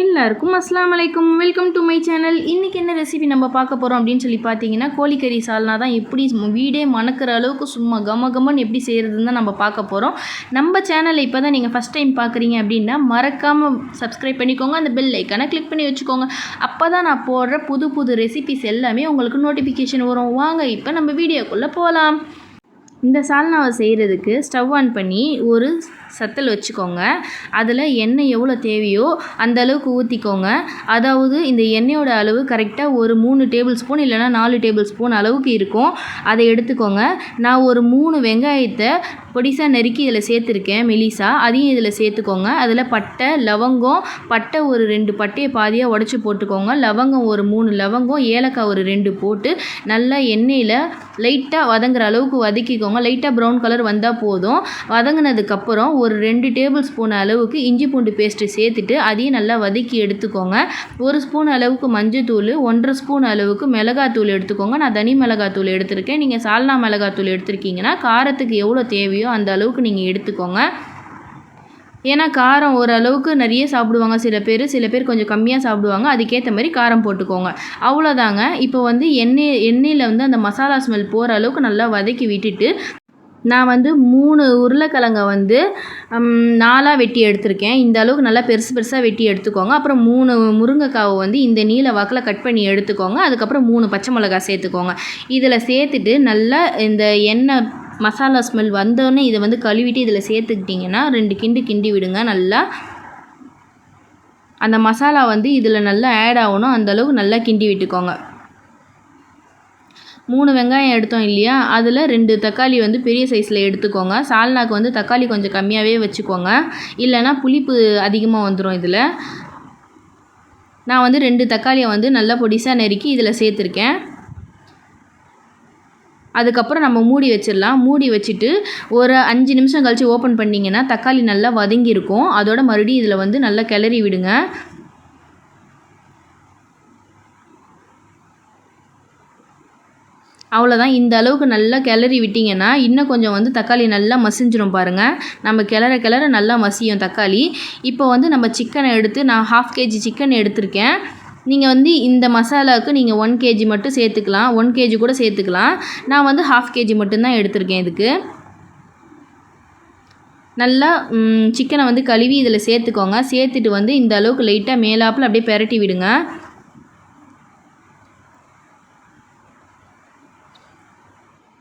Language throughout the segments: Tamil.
எல்லாருக்கும் அஸ்லாம் வலைக்கம் வெல்கம் டு மை சேனல் இன்றைக்கி என்ன ரெசிபி நம்ம பார்க்க போகிறோம் அப்படின்னு சொல்லி பார்த்தீங்கன்னா கோழிக்கறி சால்னா தான் எப்படி வீடே மணக்கிற அளவுக்கு சும்மா கம கமன்னு எப்படி செய்கிறதுன்னு தான் நம்ம பார்க்க போகிறோம் நம்ம சேனலை இப்போ தான் நீங்கள் ஃபஸ்ட் டைம் பார்க்குறீங்க அப்படின்னா மறக்காமல் சப்ஸ்கிரைப் பண்ணிக்கோங்க. அந்த பெல் ஐக்கானை கிளிக் பண்ணி வச்சுக்கோங்க. அப்போ தான் நான் போடுற புது புது ரெசிபிஸ் எல்லாமே உங்களுக்கு நோட்டிஃபிகேஷன் வரும். வாங்க இப்போ நம்ம வீடியோக்குள்ளே போகலாம் இந்த சால்னாவை செய்கிறதுக்கு ஸ்டவ் ஆன் பண்ணி ஒரு சத்தல் வச்சுக்கோங்க. அதில் எண்ணெய் எவ்வளோ தேவையோ அந்த அளவுக்கு ஊற்றிக்கோங்க அதாவது இந்த எண்ணெயோட அளவு கரெக்டாக ஒரு மூணு டேபிள் ஸ்பூன் இல்லைனா நாலு டேபிள் ஸ்பூன் அளவுக்கு இருக்கும். அதை எடுத்துக்கோங்க. நான் ஒரு மூணு வெங்காயத்தை பொடிசாக நறுக்கி இதில் சேர்த்துருக்கேன் மெலிசா. அதையும் இதில் சேர்த்துக்கோங்க. அதில் பட்டை லவங்கம் பட்டை ஒரு ரெண்டு பட்டையை பாதியாக உடச்சி போட்டுக்கோங்க. லவங்கம் ஒரு மூணு லவங்கம் ஏலக்காய் ஒரு ரெண்டு போட்டு நல்லா எண்ணெயில் லைட்டாக வதங்குற அளவுக்கு வதக்கிக்கோங்க. லைட்டாக ப்ரௌன் கலர் வந்தால் போதும். வதங்கினதுக்கப்புறம் ஒரு ரெண்டு டேபிள் ஸ்பூன் அளவுக்கு இஞ்சி பூண்டு பேஸ்ட்டு சேர்த்துட்டு அதையும் நல்லா வதக்கி எடுத்துக்கோங்க. ஒரு ஸ்பூன் அளவுக்கு மஞ்சத்தூள் ஒன்றரை ஸ்பூன் அளவுக்கு மிளகாத்தூள் எடுத்துக்கோங்க. நான் தனி மிளகாத்தூள் எடுத்திருக்கேன். நீங்கள் சால்னா மிளகாத்தூள் எடுத்திருக்கீங்கன்னா காரத்துக்கு எவ்வளோ தேவையோ அந்த அளவுக்கு நீங்கள் எடுத்துக்கோங்க. ஏன்னா காரம் ஓரளவுக்கு நிறைய சாப்பிடுவாங்க. சில பேர் சில பேர் கொஞ்சம் கம்மியாக சாப்பிடுவாங்க. அதுக்கேற்ற மாதிரி காரம் போட்டுக்கோங்க. அவ்வளோதாங்க. இப்போ வந்து எண்ணெய் எண்ணெயில் வந்து அந்த மசாலா ஸ்மெல் போகிற அளவுக்கு நல்லா வதக்கி விட்டுட்டு நான் வந்து மூணு உருளைக்கிழங்க வந்து நாலாக வெட்டி எடுத்திருக்கேன். இந்த அளவுக்கு நல்லா பெருசு பெருசாக வெட்டி எடுத்துக்கோங்க. அப்புறம் மூணு முருங்கைக்காவை வந்து இந்த நீல வாக்கில் கட் பண்ணி எடுத்துக்கோங்க. அதுக்கப்புறம் மூணு பச்சை மிளகா சேர்த்துக்கோங்க. இதில் சேர்த்துட்டு நல்லா இந்த எண்ணெய் மசாலா ஸ்மெல் வந்தோடனே இதை வந்து கழுவிட்டு இதில் சேர்த்துக்கிட்டிங்கன்னா ரெண்டு கிண்டு கிண்டி விடுங்க நல்லா. அந்த மசாலா வந்து இதில் நல்லா ஆட் ஆகணும். அந்தளவுக்கு நல்லா கிண்டி விட்டுக்கோங்க. மூணு வெங்காயம் எடுத்தோம் இல்லையா? அதில் ரெண்டு தக்காளி வந்து பெரிய சைஸில் எடுத்துக்கோங்க. சால்னாக்கு வந்து தக்காளி கொஞ்சம் கம்மியாகவே வச்சுக்கோங்க. இல்லைனா புளிப்பு அதிகமாக வந்துடும் இதில். நான் வந்து ரெண்டு தக்காளியை வந்து நல்லா பொடிசாக நெருக்கி இதில் சேர்த்துருக்கேன். அதுக்கப்புறம் நம்ம மூடி வச்சிடலாம். மூடி வச்சுட்டு ஒரு அஞ்சு நிமிஷம் கழித்து ஓப்பன் பண்ணிங்கன்னா தக்காளி நல்லா வதங்கியிருக்கும். அதோட மறுபடியும் இதில் வந்து நல்லா கிளறி விடுங்க. அவ்வளோதான் இந்த அளவுக்கு நல்லா கிளறி விட்டிங்கன்னா இன்னும் கொஞ்சம் வந்து தக்காளி நல்லா மசிஞ்சிரும் பாருங்கள் நம்ம கிளற கிளற நல்லா மசியும் தக்காளி. இப்போ வந்து நம்ம சிக்கனை எடுத்து நான் ஹாஃப் கேஜி சிக்கன் எடுத்திருக்கேன். நீங்கள் வந்து இந்த மசாலாவுக்கு நீங்கள் ஒன் கேஜி மட்டும் சேர்த்துக்கலாம். ஒன் கேஜி கூட சேர்த்துக்கலாம். நான் வந்து ஹாஃப் கேஜி மட்டும்தான் எடுத்திருக்கேன் இதுக்கு. நல்லா சிக்கனை வந்து கழுவி இதில் சேர்த்துக்கோங்க. சேர்த்துட்டு வந்து இந்த அளவுக்கு லைட்டாக மேலாப்பில் அப்படியே பெரட்டி விடுங்க.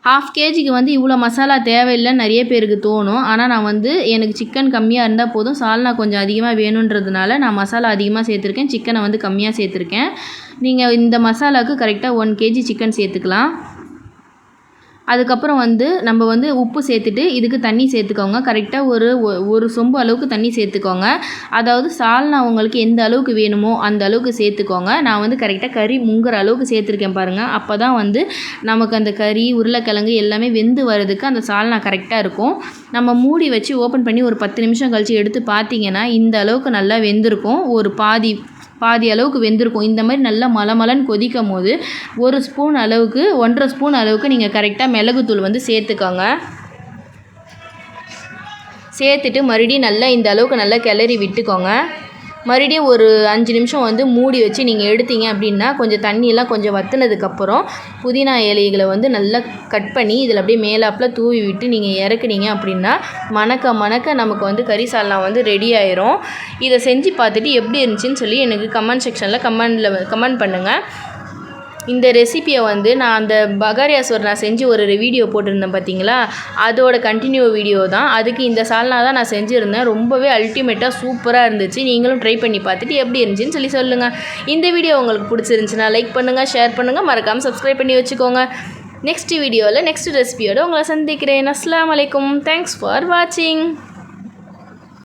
ஹாஃப் கேஜிக்கு வந்து இவ்வளோ மசாலா தேவையில்லைன்னு நிறைய பேருக்கு தோணும். ஆனால் நான் வந்து எனக்கு சிக்கன் கம்மியாக இருந்தால் போதும். சால்னா கொஞ்சம் அதிகமாக வேணுன்றதுனால நான் மசாலா அதிகமாக சேர்த்துருக்கேன். சிக்கனை வந்து கம்மியாக சேர்த்துருக்கேன். நீங்கள் இந்த மசாலாவுக்கு கரெக்டாக ஒன் கேஜி சிக்கன் சேர்த்துக்கலாம். அதுக்கப்புறம் வந்து நம்ம வந்து உப்பு சேர்த்துட்டு இதுக்கு தண்ணி சேர்த்துக்கோங்க. கரெக்டாக ஒரு ஒரு சொம்பு அளவுக்கு தண்ணி சேர்த்துக்கோங்க. அதாவது சால்னா உங்களுக்கு எந்த அளவுக்கு வேணுமோ அந்த அளவுக்கு சேர்த்துக்கோங்க. நான் வந்து கரெக்டாக கறி முங்குற அளவுக்கு சேர்த்துருக்கேன் பாருங்கள் அப்போ தான் வந்து நமக்கு அந்த கறி உருளைக்கிழங்கு எல்லாமே வெந்து வர்றதுக்கு அந்த சால்னா கரெக்டாக இருக்கும். நம்ம மூடி வச்சு ஓப்பன் பண்ணி ஒரு பத்து நிமிஷம் கழித்து எடுத்து பார்த்தீங்கன்னா இந்த அளவுக்கு நல்லா வெந்திருக்கும். ஒரு பாதி பாதி அளவுக்கு வெந்திருக்கும். இந்த மாதிரி நல்லா மலமலன்னு கொதிக்கும் போது ஒரு ஸ்பூன் அளவுக்கு ஒன்றரை ஸ்பூன் அளவுக்கு நீங்கள் கரெக்டாக மிளகுத்தூள் வந்து சேர்த்துக்கோங்க. சேர்த்துட்டு மறுபடியும் நல்லா இந்த அளவுக்கு நல்லா கிளறி விட்டுக்கோங்க. மறுபடியும் ஒரு அஞ்சு நிமிஷம் வந்து மூடி வச்சு நீங்கள் எடுத்தீங்க அப்படின்னா கொஞ்சம் தண்ணியெல்லாம் கொஞ்சம் வற்றுனதுக்கப்புறம் புதினா இலைகளை வந்து நல்லா கட் பண்ணி இதில் அப்படியே மேலாப்பில் தூவி விட்டு நீங்கள் இறக்குனீங்க அப்படின்னா மணக்க மணக்க நமக்கு வந்து கறி சால்னா வந்து ரெடி ஆயிரும். இதை செஞ்சு பார்த்துட்டு எப்படி இருந்துச்சுன்னு சொல்லி எனக்கு கமெண்ட் செக்ஷனில் கமெண்டில் கமெண்ட் பண்ணுங்கள் இந்த ரெசிப்பியை வந்து நான் அந்த பகாரியாசோர் நான் செஞ்சு ஒரு வீடியோ போட்டிருந்தேன் பார்த்தீங்களா அதோட கண்டினியூ வீடியோ தான். அதுக்கு இந்த சால்னா தான் நான் செஞ்சுருந்தேன். ரொம்பவே அல்டிமேட்டாக சூப்பராக இருந்துச்சு. நீங்களும் ட்ரை பண்ணி பார்த்துட்டு எப்படி இருந்துச்சுன்னு சொல்லி சொல்லுங்கள் இந்த வீடியோ உங்களுக்கு பிடிச்சிருந்துச்சுன்னா லைக் பண்ணுங்கள் ஷேர் பண்ணுங்கள் மறக்காமல் சப்ஸ்கிரைப் பண்ணி வச்சுக்கோங்க. நெக்ஸ்ட் வீடியோவில் நெக்ஸ்ட் ரெசிபியோடு உங்களை சந்திக்கிறேன். அஸ்லாம் வலைக்கம் தேங்க்ஸ் ஃபார் வாட்சிங்